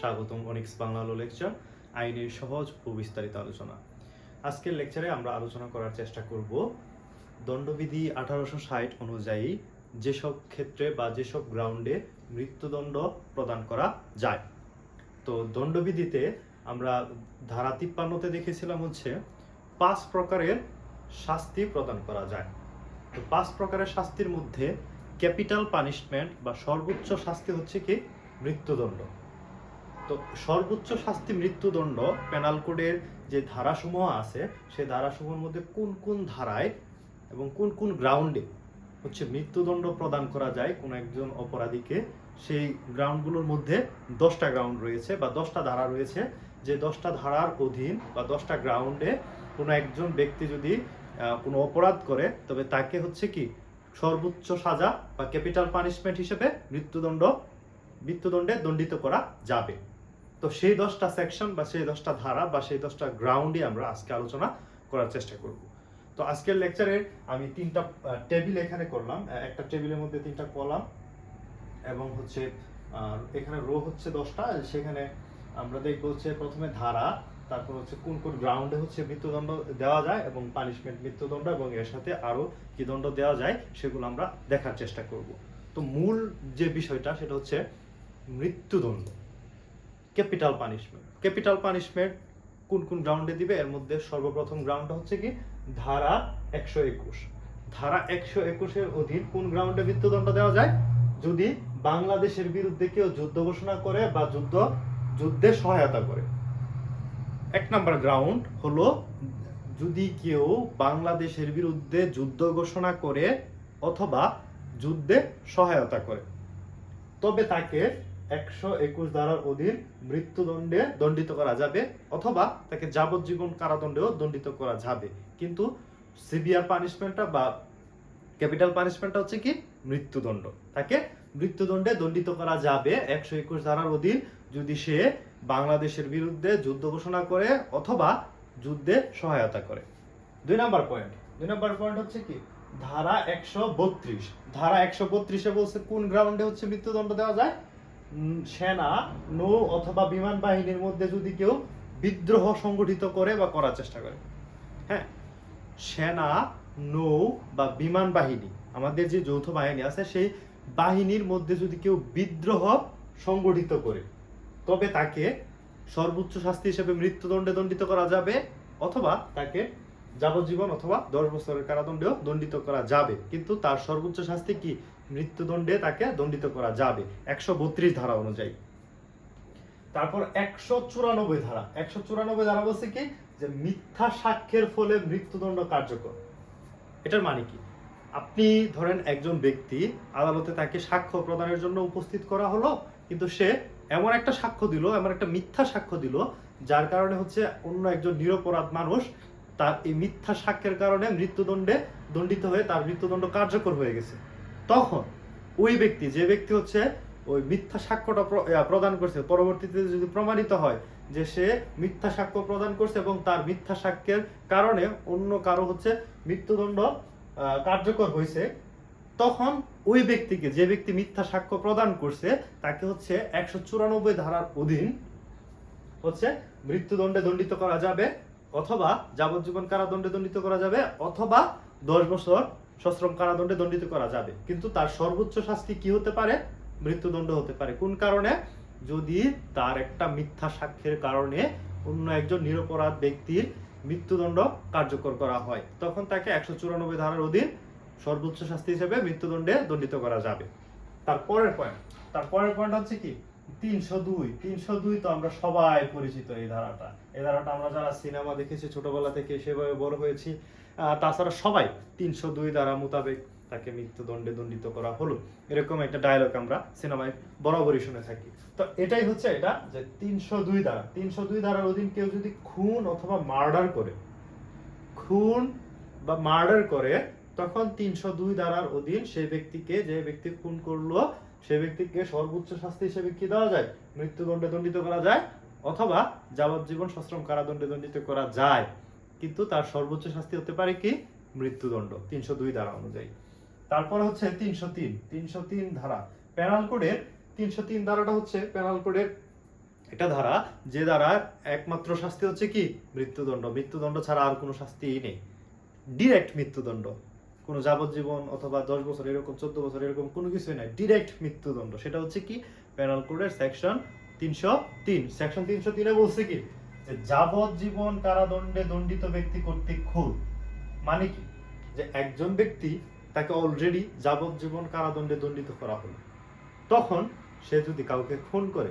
স্বাগতম অনিক্স বাংলা আলো লেকচার আইনের সহজ ও বিস্তারিত আলোচনা। আজকের লেকচারে আমরা আলোচনা করার চেষ্টা করব দণ্ডবিধি আঠারোশো ষাট অনুযায়ী যেসব ক্ষেত্রে বা যেসব গ্রাউন্ডে মৃত্যুদণ্ড প্রদান করা যায়। তো দণ্ডবিধিতে আমরা ধারা তিপ্পান্নতে দেখেছিলাম হচ্ছে পাঁচ প্রকারের শাস্তি প্রদান করা যায়। তো পাঁচ প্রকারের শাস্তির মধ্যে ক্যাপিটাল পানিশমেন্ট বা সর্বোচ্চ শাস্তি হচ্ছে কি? মৃত্যুদণ্ড। তো সর্বোচ্চ শাস্তি মৃত্যুদণ্ড পেনাল কোডের যে ধারাসমূহ আছে, সেই ধারাসমূহের মধ্যে কোন কোন ধারায় এবং কোন কোন গ্রাউন্ডে হচ্ছে মৃত্যুদণ্ড প্রদান করা যায় কোনো একজন অপরাধীকে, সেই গ্রাউন্ডগুলোর মধ্যে দশটা গ্রাউন্ড রয়েছে বা দশটা ধারা রয়েছে, যে দশটা ধারার অধীন বা দশটা গ্রাউন্ডে কোনো একজন ব্যক্তি যদি কোনো অপরাধ করে, তবে তাকে হচ্ছে কি সর্বোচ্চ সাজা বা ক্যাপিটাল পানিশমেন্ট হিসেবে মৃত্যুদণ্ড, মৃত্যুদণ্ডে দণ্ডিত করা যাবে। তো সেই দশটা সেকশন বা সেই দশটা ধারা বা সেই দশটা গ্রাউন্ডে আমরা আজকে আলোচনা করার চেষ্টা করব। তো আজকের লেকচারে আমি তিনটা টেবিল এখানে করলাম। একটা টেবিলের মধ্যে তিনটা কলাম এবং হচ্ছে এখানে রো হচ্ছে দশটা। সেখানে আমরা দেখব হচ্ছে প্রথমে ধারা, তারপর হচ্ছে কোন কোন গ্রাউন্ডে হচ্ছে মৃত্যুদণ্ড দেওয়া যায় এবং পানিশমেন্ট মৃত্যুদণ্ড এবং এর সাথে আরও কি দণ্ড দেওয়া যায় সেগুলো আমরা দেখার চেষ্টা করব। তো মূল যে বিষয়টা, সেটা হচ্ছে মৃত্যুদণ্ড। ক্যাপিটাল পানিশমেন্ট ক্যাপিটাল পানিশমেন্ট কোন কোন গ্রাউন্ডে দিবে? এর মধ্যে সর্বপ্রথম গ্রাউন্ড হচ্ছে কি? ধারা একশো একুশ। ধারা একশো একুশের অধীন কোন গ্রাউন্ডে মৃত্যুদণ্ড দেওয়া যায়? যদি বাংলাদেশের বিরুদ্ধে কেউ যুদ্ধ ঘোষণা করে বা যুদ্ধ, যুদ্ধে সহায়তা করে। এক নাম্বার গ্রাউন্ড হলো যদি কেউ বাংলাদেশের বিরুদ্ধে যুদ্ধ ঘোষণা করে অথবা যুদ্ধে সহায়তা করে। তবে তাকে একশো একুশ ধারার অধীন মৃত্যুদণ্ডে দণ্ডিত করা যাবে, অথবা তাকে যাবজ্জীবন কারাদণ্ডেও দণ্ডিত করা যাবে। কিন্তু সিভিয়ার পানিশমেন্টটা বা ক্যাপিটাল পানিশমেন্টটা হচ্ছে কি? মৃত্যুদণ্ড। তাকে মৃত্যুদণ্ডে দণ্ডিত করা যাবে একশো একুশ ধারার অধীন যদি সে বাংলাদেশের বিরুদ্ধে যুদ্ধ ঘোষণা করে অথবা যুদ্ধে সহায়তা করে। দুই নাম্বার পয়েন্ট। দুই নাম্বার পয়েন্ট হচ্ছে কি? ধারা একশো বত্রিশ। ধারা একশো বত্রিশে বলছে কোন গ্রাউন্ডে হচ্ছে মৃত্যুদণ্ড দেওয়া যায়? সেনা, নৌ অথবা বিমান বাহিনীর মধ্যে যদি কেউ বিদ্রোহ সংগঠিত করে বা করার চেষ্টা করে। হ্যাঁ সেনা, নৌ বা বিমান বাহিনী, আমাদের যে যৌথ বাহিনী আছে, সেই বাহিনীর মধ্যে যদি কেউ বিদ্রোহ সংগঠিত করে, তবে তাকে সর্বোচ্চ শাস্তি হিসেবে মৃত্যুদণ্ডে দণ্ডিত করা যাবে অথবা তাকে যাবজ্জীবন অথবা দশ বছরের কারাদণ্ডেও দণ্ডিত করা যাবে। কিন্তু তার সর্বোচ্চ শাস্তি কি? মৃত্যুদণ্ডে তাকে দণ্ডিত করা যাবে, একশো বত্রিশ ধারা অনুযায়ী। তারপর একশো চুরানব্বই ধারা। একশো চুরানব্বই ধারা বলছে কি? যে মিথ্যা সাক্ষ্যের ফলে মৃত্যুদণ্ড কার্যকর। এটার মানে কি? আপনি ধরেন একজন ব্যক্তি আদালতে তাকে সাক্ষ্য প্রদানের জন্য উপস্থিত করা হলো, কিন্তু সে এমন একটা সাক্ষ্য দিল, এমন একটা মিথ্যা সাক্ষ্য দিল, যার কারণে হচ্ছে অন্য একজন নিরপরাধ মানুষ তার এই মিথ্যা সাক্ষ্যের কারণে মৃত্যুদণ্ডে দণ্ডিত হয়ে তার মৃত্যুদণ্ড কার্যকর হয়ে গেছে। তখন ওই ব্যক্তি, যে ব্যক্তি হচ্ছে ওই মিথ্যা সাক্ষ্যটা প্রদান করছে, পরবর্তীতে যদি প্রমাণিত হয় যে সে মিথ্যা সাক্ষ্য প্রদান করছে এবং তার মিথ্যা সাক্ষ্যের কারণে অন্য কারও হচ্ছে মৃত্যুদণ্ড কার্যকর হয়েছে তখন ওই ব্যক্তিকে, যে ব্যক্তি মিথ্যা সাক্ষ্য প্রদান করছে, তাকে হচ্ছে একশো চুরানব্বই ধারার অধীন হচ্ছে মৃত্যুদণ্ডে দণ্ডিত করা যাবে, অথবা যাবজ্জীবন কারাদণ্ডে দণ্ডিত করা যাবে, অথবা দশ বছর সশ্রম কারাদণ্ডে দণ্ডিত করা যাবে। কিন্তু তার সর্বোচ্চ শাস্তি কি হতে পারে? মৃত্যুদণ্ড হতে পারে। কোন কারণে? যদি তার একটা মিথ্যা সাক্ষ্যের কারণে অন্য একজন নিরপরাধ ব্যক্তির মৃত্যুদণ্ড কার্যকর করা হয়, তখন তাকে একশো চুরানব্বই ধারার অধীন সর্বোচ্চ শাস্তি হিসেবে মৃত্যুদণ্ডে দণ্ডিত করা যাবে। তারপরের পয়েন্ট তারপরের পয়েন্ট হচ্ছে কি? তিনশো দুই। তিনশো দুই তো আমরা সবাই পরিচিত এই ধারাটা। এই ধারাটা আমরা যারা সিনেমা দেখেছি, ছোটবেলা থেকে সেভাবে বড় হয়েছি তাছাড়া সবাই তিনশো দুই দ্বারা মোতাবেক তাকে মৃত্যুদণ্ডে দণ্ডিত করা হলো। এরকম একটা ডায়লগ আমরা সিনেমায় বরাবরই শুনে থাকি। তো এটাই হচ্ছে এটা যে তিনশো দুই ধারা তিনশো দুই ধারার অধীন কেউ যদি খুন অথবা মার্ডার করে, খুন বা মার্ডার করে, তখন তিনশো দুই ধারার অধীন সেই ব্যক্তিকে যে ব্যক্তি খুন করল, সে ব্যক্তিকে সর্বোচ্চ শাস্তি হিসেবে কি দেওয়া যায়? মৃত্যুদণ্ডে দণ্ডিত করা যায়, অথবা যাবজ্জীবন সশ্রম কারাদণ্ডে দণ্ডিত করা যায়। কিন্তু তার সর্বোচ্চ শাস্তি হতে পারে কি? মৃত্যুদণ্ড, তিনশো দুই ধারা অনুযায়ী। তারপর হচ্ছে তিনশো তিন তিনশো তিন ধারা। প্যানাল কোডের তিনশো তিন ধারাটা হচ্ছে প্যানাল কোডের এটা ধারা, যে দ্বারা একমাত্র শাস্তি হচ্ছে কি? মৃত্যুদণ্ড। মৃত্যুদণ্ড ছাড়া আর কোনো শাস্তিই নেই। ডিরেক্ট মৃত্যুদণ্ড। কোনো যাবজ্জীবন অথবা দশ বছর এরকম, চোদ্দ বছর এরকম কোনো কিছুই নাই। ডিরেক্ট মৃত্যুদণ্ড। সেটা হচ্ছে কি? প্যানাল কোডের সেকশন তিনশো তিন। সেকশন তিনশো তিনে বলছে কি? যে যাবজ্জীবন কারাদণ্ডে দণ্ডিত ব্যক্তি কর্তৃক খুন। মানে কি? যে একজন ব্যক্তি তাকে অলরেডি যাবজ্জীবন কারাদণ্ডে দণ্ডিত করা হলো। তখন সে যদি কাউকে খুন করে,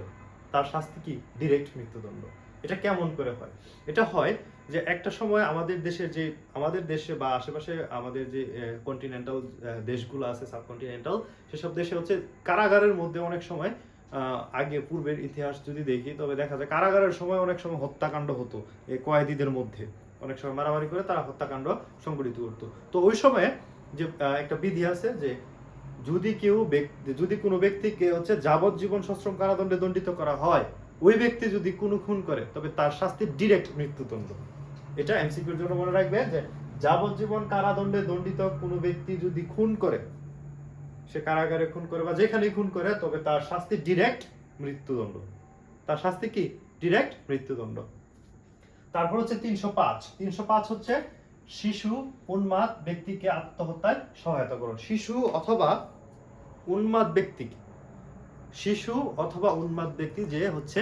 তার শাস্তি কি? ডিরেক্ট মৃত্যুদণ্ড। এটা কেমন করে হয়? এটা হয় যে একটা সময় আমাদের দেশে যে, আমাদের দেশে বা আশেপাশে আমাদের যে কন্টিনেন্টাল দেশগুলো আছে সাবকন্টিনেন্টাল সেসব দেশে হচ্ছে কারাগারের মধ্যে অনেক সময় আগে পূর্বের ইতিহাস যদি দেখি, তবে দেখা যায় কারাগারের সময় অনেক সময় হত্যাকাণ্ড হতো এই কয়েদিদের মধ্যে। অনেক সময় মারামারি করে তারা হত্যাকাণ্ড সংগঠিত করতো। তো ওই সময় যে একটা বিধি আছে যে, যদি কেউ ব্যক্তি যদি কোনো ব্যক্তিকে হচ্ছে যাবজ্জীবন সশ্রম কারাদণ্ডে দণ্ডিত করা হয়, ওই ব্যক্তি যদি কোনো খুন করে, তবে তার শাস্তি ডিরেক্ট মৃত্যুদণ্ড। এটা এমসিকিউর জন্য মনে রাখবে যে, যাবজ্জীবন কারাদণ্ডে দণ্ডিত কোনো ব্যক্তি যদি খুন করে সে কারাগারে খুন করে বা যেখানেই খুন করে, তবে তার শাস্তি ডিরেক্ট মৃত্যুদণ্ড। তার শাস্তি কি? ডিরেক্ট মৃত্যুদণ্ড। তারপর হচ্ছে তিনশো পাঁচ। তিনশো পাঁচ হচ্ছে শিশু, উন্মাদ ব্যক্তিকে আত্মহত্যায় সহায়তা করুন। শিশু অথবা উন্মাদ ব্যক্তি। শিশু অথবা উন্মাদ ব্যক্তি যে হচ্ছে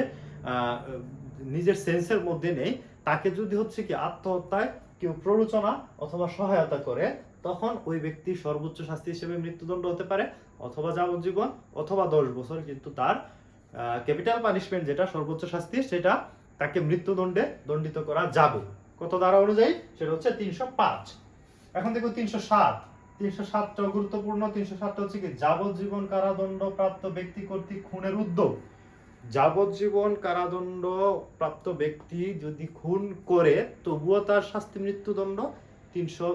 নিজের সেন্সের মধ্যে নেই, তাকে যদি হচ্ছে কি আত্মহত্যায় কেউ প্ররোচনা অথবা সহায়তা করে তখন ওই ব্যক্তির সর্বোচ্চ শাস্তি হিসেবে মৃত্যুদণ্ড হতে পারে, অথবা যাবজ্জীবন, অথবা দশ বছর। কিন্তু তার ক্যাপিটাল পানিশমেন্ট যেটা সর্বোচ্চ শাস্তি, সেটা তাকে মৃত্যুদণ্ডে দণ্ডিত করা যাবে। কত ধারা অনুযায়ী? সেটা হচ্ছে তিনশো পাঁচ। এখন দেখো তিনশো সাত। তিনশো সাতটা গুরুত্বপূর্ণ। তিনশো সাতটা হচ্ছে কি? যাবজ্জীবন কারাদণ্ড প্রাপ্ত ব্যক্তি কর্তৃক খুনের উদ্যোগ। যাবজ্জীবন কারাদণ্ড প্রাপ্ত ব্যক্তি যদি খুন করে, তবুও তার শাস্তি মৃত্যুদণ্ড তিনশো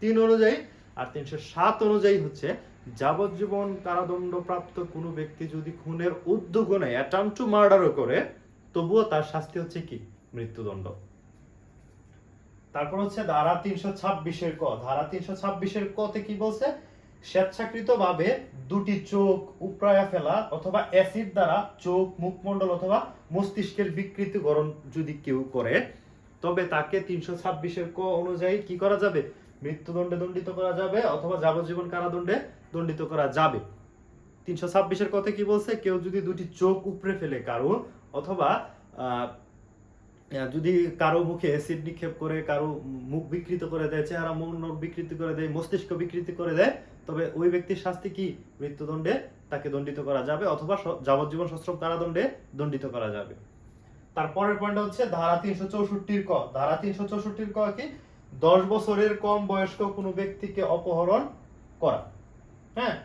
তিন অনুযায়ী আর তিনশো সাত অনুযায়ী হচ্ছে যাবজ্জীবন কারাদণ্ড প্রাপ্ত কোনো ব্যক্তি যদি খুনের উদ্যোগ নেয় অ্যাটাম টু মার্ডারও করে, তবুও তার শাস্তি হচ্ছে কি? মৃত্যুদণ্ড। তারপর হচ্ছে ধারা তিনশো ছাব্বিশের ক। ধারা তিনশো ছাব্বিশের কতে কি বলছে? স্বেচ্ছাকৃতভাবে দুটি চোখ উপড়ায়া ফেলা অথবা অ্যাসিড দ্বারা চোখ, মুখমণ্ডল অথবা মস্তিষ্কের বিকৃতিকরণ যদি কেউ করে, তবে তাকে তিনশো ছাব্বিশের ক অনুযায়ী কি করা যাবে? মৃত্যুদণ্ডে দণ্ডিত করা যাবে অথবা যাবজ্জীবন কারাদণ্ডে দণ্ডিত করা যাবে। তিনশো ছাব্বিশের কথা কি বলছে? কেউ যদি দুটি চোখ উপড়ে ফেলে কারও অথবা যদি কারও মুখে অ্যাসিড নিক্ষেপ করে, কারও মুখ বিকৃত করে দেয়, চেহারা মনোর বিকৃতি করে দেয়, মস্তিষ্ক বিকৃতি করে দেয়, তবে ওই ব্যক্তির শাস্তি কি? মৃত্যুদণ্ডে তাকে দণ্ডিত করা যাবে অথবা যাবজ্জীবন সশ্রম কারাদণ্ডে দণ্ডিত করা যাবে। তারপরের পয়েন্ট হচ্ছে ধারা তিনশো চৌষট্টির ক। ধারা তিনশো চৌষট্টির ক কি? দশ বছরের কম বয়স্ক কোনো ব্যক্তিকে অপহরণ করা। হ্যাঁ?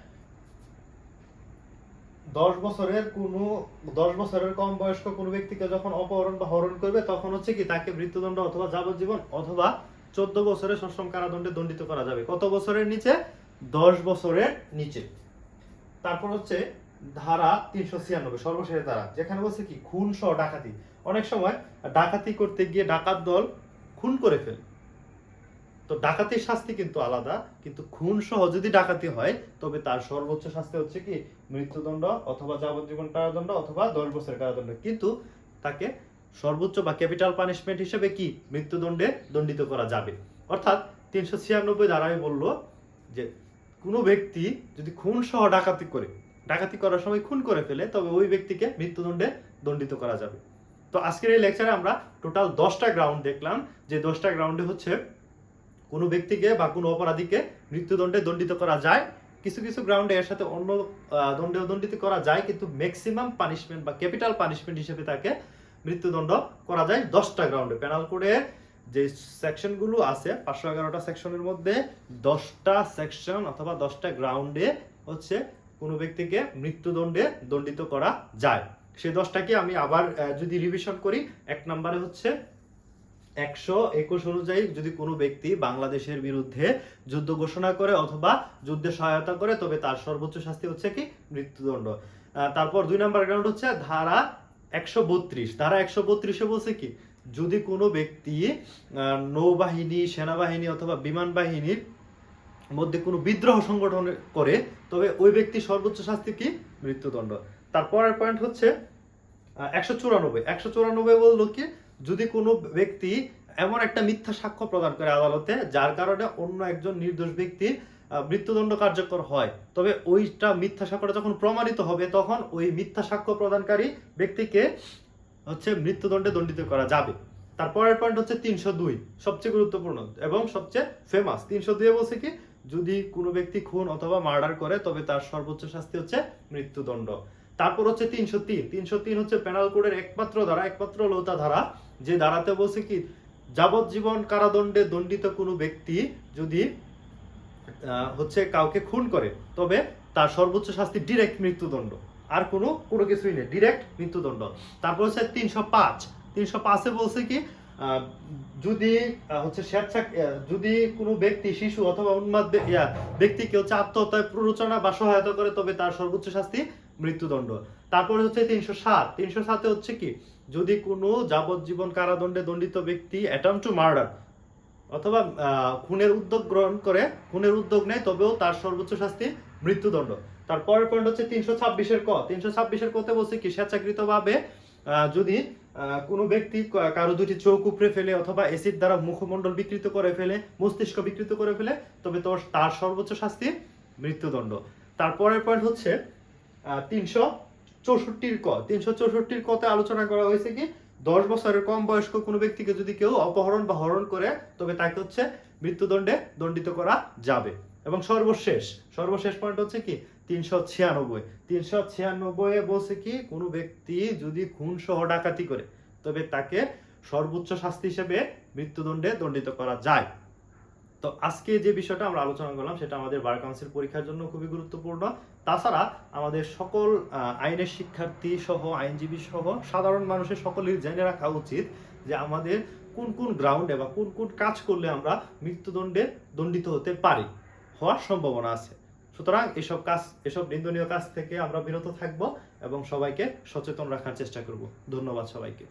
দশ বছরের কোনো, দশ বছরের কম বয়স্ক কোনো ব্যক্তিকে যখন অপহরণ বা হরণ করবে, তখন হচ্ছে কি তাকে মৃত্যুদণ্ড অথবা যাবজ্জীবন অথবা চোদ্দ বছরের সশ্রম কারাদণ্ডে দণ্ডিত করা যাবে। কত বছরের নিচে? দশ বছরের নিচে। তারপর হচ্ছে ধারা তিনশো ছিয়ানব্বই, সর্বশেষ ধারা, যেখানে বলছে কি, খুন সহ ডাকাতি। অনেক সময় ডাকাতি করতে গিয়ে ডাকাত দল খুন করে ফেলে। তো ডাকাতির শাস্তি কিন্তু আলাদা, কিন্তু খুন সহ যদি ডাকাতি হয়, তবে তার সর্বোচ্চ শাস্তি হচ্ছে কি? মৃত্যুদণ্ড অথবা যাবজ্জীবন কারাদণ্ড অথবা দশ বছরের কারাদণ্ড। কিন্তু তাকে সর্বোচ্চ বা ক্যাপিটাল পানিশমেন্ট হিসেবে কি? মৃত্যুদণ্ডে দণ্ডিত করা যাবে। অর্থাৎ তিনশো ছিয়ানব্বই ধারায় বলল যে, কোনো ব্যক্তি যদি খুন সহ ডাকাতি করে, ডাকাতি করার সময় খুন করে ফেলে, তবে ওই ব্যক্তিকে মৃত্যুদণ্ডে দণ্ডিত করা যাবে। তো আজকের এই লেকচারে আমরা টোটাল দশটা গ্রাউন্ড দেখলাম। যে দশটা গ্রাউন্ডে হচ্ছে কোনো ব্যক্তিকে বা কোনো অপরাধীকে মৃত্যুদণ্ডে দণ্ডিত করা যায়। কিছু কিছু গ্রাউন্ডে এর সাথে অন্য দণ্ডে দণ্ডিত করা যায়, কিন্তু ম্যাক্সিমাম পানিশমেন্ট বা ক্যাপিটাল পানিশমেন্ট হিসেবে তাকে মৃত্যুদণ্ড করা যায় দশটা গ্রাউন্ডে পেনাল কোডে যে সেকশনগুলো আছে, পাঁচশো এগারোটা সেকশনের মধ্যে দশটা সেকশন অথবা দশটা গ্রাউন্ডে হচ্ছে কোনো ব্যক্তিকে মৃত্যুদণ্ডে দণ্ডিত করা যায়। সেই দশটাকে আমি আবার যদি রিভিশন করি, এক নম্বরে হচ্ছে একশো একুশ অনুযায়ী যদি কোনো ব্যক্তি বাংলাদেশের বিরুদ্ধে যুদ্ধ ঘোষণা করে অথবা যুদ্ধে সহায়তা করে, তবে তার সর্বোচ্চ শাস্তি হচ্ছে কি? মৃত্যুদণ্ড। তারপর দুই নম্বর গ্রাউন্ড হচ্ছে ধারা একশো বত্রিশ। ধারা একশো বত্রিশে বলছে কি? যদি কোনো ব্যক্তি নৌবাহিনী, সেনাবাহিনী অথবা বিমান বাহিনীর মধ্যে কোনো বিদ্রোহ সংগঠন করে, তবে ওই ব্যক্তি সর্বোচ্চ শাস্তি কি? মৃত্যুদণ্ড। তারপরের পয়েন্ট হচ্ছে একশো চুরানব্বই। একশো চুরানব্বই বলল কি? যদি কোনো ব্যক্তি এমন একটা মিথ্যা সাক্ষ্য প্রদান করে আদালতে, যার কারণে অন্য একজন নির্দোষ ব্যক্তি মৃত্যুদণ্ড কার্যকর হয়, তবে ওইটা মিথ্যা সাক্ষ্যটা যখন প্রমাণিত হবে, তখন ওই মিথ্যা সাক্ষ্য প্রদানকারী ব্যক্তিকে হচ্ছে মৃত্যুদণ্ডে দণ্ডিত করা যাবে। তারপরের পয়েন্ট হচ্ছে তিনশো দুই, সবচেয়ে গুরুত্বপূর্ণ এবং সবচেয়ে ফেমাস তিনশো দুই বলছে কি, যদি কোনো ব্যক্তি খুন অথবা মার্ডার করে, তবে তার সর্বোচ্চ শাস্তি হচ্ছে মৃত্যুদণ্ড। তারপর হচ্ছে তিনশো তিন। তিনশো তিন হচ্ছে পেনাল কোডের একমাত্র ধারা, একমাত্র লৌতা ধারা, যে ধারাতে বলছে কি, যাবজ্জীবন কারাদণ্ডে দণ্ডিত কোনো ব্যক্তি যদি হচ্ছে কাউকে খুন করে, তবে তার সর্বোচ্চ শাস্তি ডিরেক্ট মৃত্যুদণ্ড। আর কোনো কোনো কিছুই নেই ডিরেক্ট মৃত্যুদণ্ড। তারপর হচ্ছে তিনশো পাঁচ। তিনশো পাঁচে বলছে কি যদি হচ্ছে স্বেচ্ছা যদি কোনো ব্যক্তি, শিশু অথবা উন্মাদ ব্যক্তিকে হচ্ছে আত্মহত্যায় প্ররোচনা বা সহায়তা করে, তবে তার সর্বোচ্চ শাস্তি মৃত্যুদণ্ড। তারপরে হচ্ছে তিনশো সাত। তিনশো সাতে হচ্ছে কি? যদি কোনো যাবজ্জীবন কারাদণ্ডে দণ্ডিত ব্যক্তি অ্যাটাম টু মার্ডার অথবা খুনের উদ্যোগ গ্রহণ করে, খুনের উদ্যোগ নেয়, তবেও তার সর্বোচ্চ শাস্তি মৃত্যুদণ্ড। তারপরের পয়েন্ট হচ্ছে তিনশো ছাব্বিশের ক। তিনশো ছাব্বিশের কতে বলছে কি? স্বেচ্ছাকৃতভাবে যদি কোনো ব্যক্তি কারও দুটি চোখ উপড়ে ফেলে অথবা এসিড দ্বারা মুখমণ্ডল বিকৃত করে ফেলে, মস্তিষ্ক বিকৃত করে ফেলে, তবে তোর, তার সর্বোচ্চ শাস্তি মৃত্যুদণ্ড। তারপরের পয়েন্ট হচ্ছে তিনশো চৌষট্টির ক। তিনশো চৌষট্টির কতে আলোচনা করা হয়েছে কি, দশ বছরের কম বয়স্ক কোনো ব্যক্তিকে যদি কেউ অপহরণ বা হরণ করে, তবে তাকে হচ্ছে মৃত্যুদণ্ডে দণ্ডিত করা যাবে। এবং সর্বশেষ সর্বশেষ পয়েন্ট হচ্ছে কি, তিনশো ছিয়ানব্বই। তিনশো ছিয়ানব্বই বলছে কি, কোনো ব্যক্তি যদি খুন সহ ডাকাতি করে, তবে তাকে সর্বোচ্চ শাস্তি হিসেবে মৃত্যুদণ্ডে দণ্ডিত করা যায়। তো আজকে যে বিষয়টা আমরা আলোচনা করলাম, সেটা আমাদের বার কাউন্সিল পরীক্ষার জন্য খুবই গুরুত্বপূর্ণ। তাছাড়া আমাদের সকল আইনের শিক্ষার্থী সহ, আইনজীবী সহ, সাধারণ মানুষের সকলের জেনে রাখা উচিত যে আমাদের কোন কোন গ্রাউন্ডে বা কোন কোন কাজ করলে আমরা মৃত্যুদণ্ডে দণ্ডিত হতে পারি, হওয়ার সম্ভাবনা আছে। সুতরাং এসব কাজ, এসব নিন্দনীয় কাজ থেকে আমরা বিরত থাকব এবং সবাইকে সচেতন রাখার চেষ্টা করব। ধন্যবাদ সবাইকে।